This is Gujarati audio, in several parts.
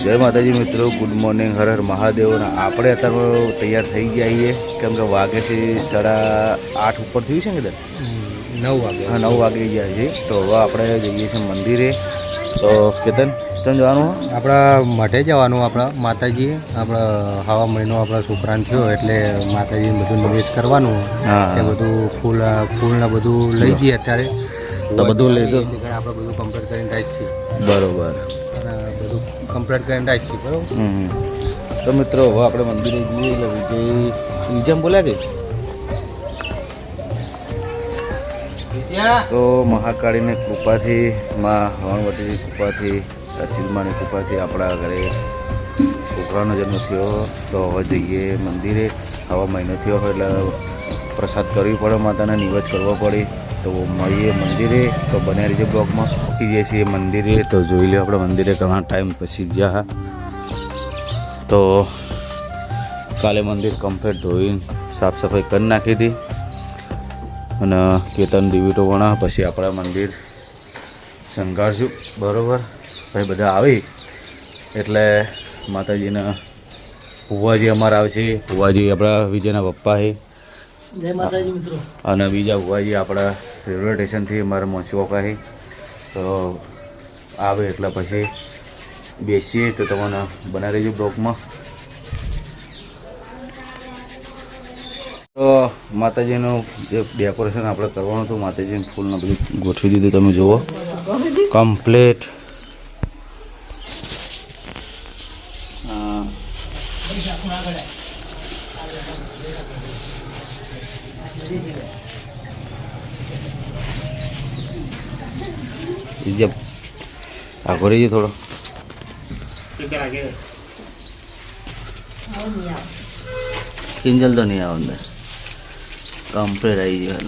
જય માતાજી મિત્રો ગુડ મોર્નિંગ હર હર મહાદેવ. અને આપણે અત્યારે તૈયાર થઈ ગયા છીએ. કેમ કે વાગેથી સાડા આઠ ઉપર થયું છે ને કદાચ? નવ વાગે. હા નવ વાગે ગયા છે તો હવે આપણે જઈએ છીએ મંદિરે. તો કેતન તમે જવાનું આપણા મઠે જવાનું આપણા માતાજી. આપણા હવા મહિનો આપણા છોકરાને થયો એટલે માતાજીને બધું નિવેશ કરવાનું. એ બધું ફૂલ ફૂલ ને બધું લઈ જઈએ અત્યારે. તો બધું લેજો. આપણે બધું કમ્પ્લીટ કરીને રાખ છે બરોબર. બધું કમ્પ્લીટ કરીને રાખ છે બરોબર? હમ. તો મિત્રો હવે આપણે મંદિરે જઈએ એટલે વિજય વિજમ બોલ્યા કે? તો મહાકાળીની કૃપાથી માં હવણવટીની કૃપાથી અચિલમાની કૃપાથી આપણા ઘરે છોકરાનો જન્મ થયો. તો હવે જઈએ મંદિરે. હવા મહિનો થયો એટલે પ્રસાદ કરવી પડે માતાને નિવેદ કરવો પડે. તો મળીએ મંદિરે. તો બને રહીએ બ્લોકમાં પહોંચી જઈએ છીએ મંદિરે. તો જોઈ લો આપણે મંદિરે ઘણા ટાઈમ પછી ગયા. તો કાલે મંદિર કમ્પ્લીટ ધોઈને સાફ સફાઈ કરી નાખી હતી. અને કેતન દિવીટો વણા પછી આપણા મંદિર શણગારશું. બરાબર? ભાઈ બધા આવી? એટલે માતાજીના ભુવાજી અમારા આવશે. ભુવાજી આપણા વિજયના પપ્પા છે. જય માતાજી મિત્રો. અને બીજા ભુવાજી આપણા રેલવે સ્ટેશનથી અમારા મોચી પપ્પા તો આવે એટલે પછી બેસીએ તો તમને બનાવી રહેજો બ્લોકમાં. તો માતાજીનું જે ડેકોરેશન આપણે કરવાનું હતું માતાજીનું ફૂલને બધું ગોઠવી દીધું તમે જુઓ. કમ્પ્લેટ. જે આખો રહી થોડો. કિંજલ તો નહીં આવે અંદર. કમ્પ્લેટ આવી ગયો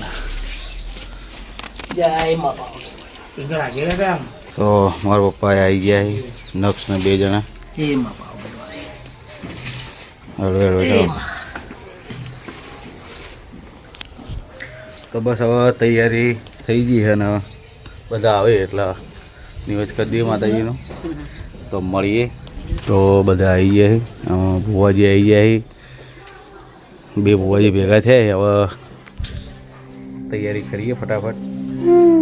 તો મારા પપ્પા આવી ગયા છે નક્ષ ને બે જણા. હળવે હળવે તો બસ હવે તૈયારી થઈ ગઈ છે ને બધા આવે એટલે નિવેશ કરી દઈએ માતાજીનો. તો મળીએ. તો બધા આવી ગયા ભુવાજી આવી ગયા બે ભુવાજી ભેગા થયા હવે તૈયારી કરીએ ફટાફટ.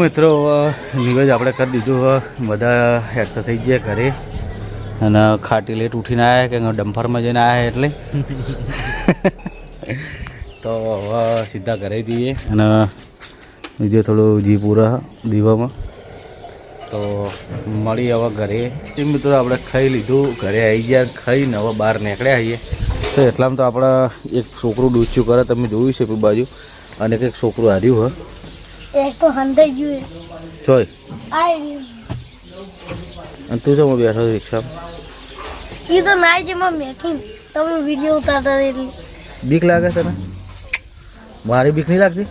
મિત્રો નિવેદ આપણે કરી દીધું બધા એક્સર થઈ ગયા ઘરે. અને ખાટી લેટ ઉઠીને આવ્યા કે ડમ્ફરમાં જઈને આવ્યા એટલે. તો હવે સીધા ઘરે જઈએ. અને બીજે થોડું જી પૂરા દીવામાં. તો મળી હવે ઘરે. એ મિત્રો આપણે ખાઈ લીધું, ઘરે આવી ગયા, ખાઈને હવે બહાર નીકળ્યા આવીએ તો એટલામાં તો આપણે એક છોકરું ડૂચ્યું કરે તમે જોયું છે પેલી બાજુ? અને એક છોકરું હાર્યું હોય એક તો હંધાઈ ગયું જોઈ આઈ અને તું જમો બેઠો છો રિક્ષામાં એ તો ના જેમાં મેઠી તમે વીડિયો ઉતારતા હતા એટલે બીક લાગે છે ને મારી બીક નહીં લાગતી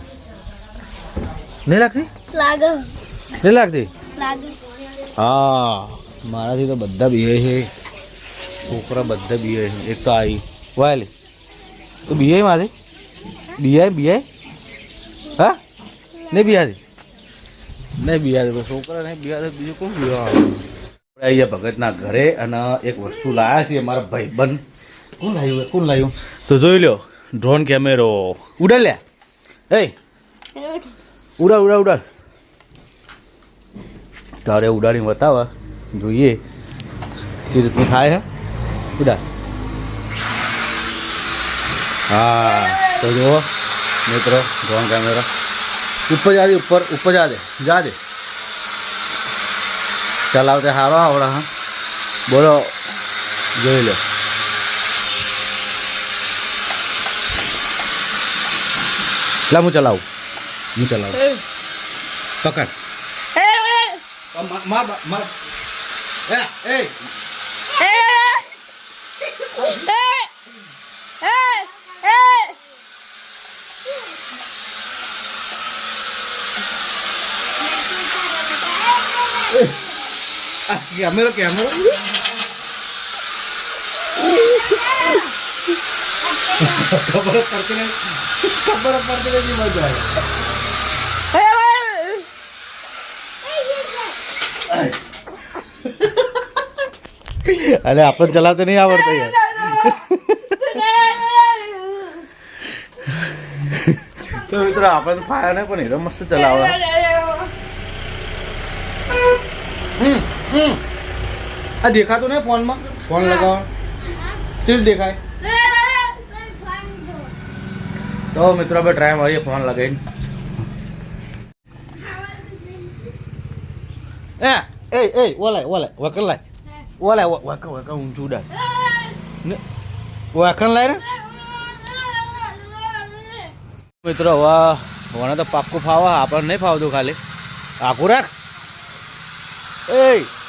નહીં લાગતી લાગે નહીં લાગતી લાગે હા મારાથી તો બધા બીએ છે છોકરા બધા બીએ છે એક તો આવી વાયલે તો બીએ મારે બીઆઈ બીઆઈ હા નહીં બિહારી? નહીં બિહારી છોકરા નહીં બિહારી બીજું કોણ બિહાર? અહીંયા ભગતના ઘરે અને એક વસ્તુ લાવ્યા છીએ મારા ભાઈબંધ. કોણ લાવ્યું કોણ લાવ્યું તો જોઈ લો ડ્રોન કેમેરો ઉડાડ લ્યા એ ઉડા ઉડા ઉડાડ. તારે ઉડાડી બતાવે જોઈએ. જે રીતનું થાય હે? ઉડાડ. હા તો જુઓ મિત્રો ડ્રોન કેમેરા ઉપર જા દે ઉપર ઉપર જા દે જા દે ચલાવતે હારો આવડે હા. બોલો જોઈ લો. લા હું ચલાવું. હું ચલાવું. પકડ. માર માર માર એ. એ કેમેરો કેમેરો ખબર પડતી નહીં ખબર પડતી નહીં મજા આવે અરે આપણને ચલાવતો નહીં આવડતો યાર તો મિત્રો આપણને ફાયા ને પણ હીરો મસ્ત ચલાવે હમ, હમ. આ દેખાતું નહીં ફોનમાં? ફોન લગાવો. કેવું દેખાય? તો મિત્રો આપણે ટ્રાય મારીએ ફોન લગાવીને. એ એ એ ઓલાય ઓલાય વકલ લાય. ઓલાય વકલ વકલ ઊંચું ઉડાડ. ને લાય ને. મિત્રો હવે મને તો પાક્કું ફાવા આપણને નહીં ફાવતું ખાલી. આખું રાખ. એ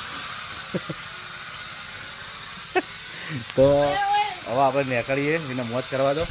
તો હવે આપણે નીકળીએ એને મોજ કરવા દો.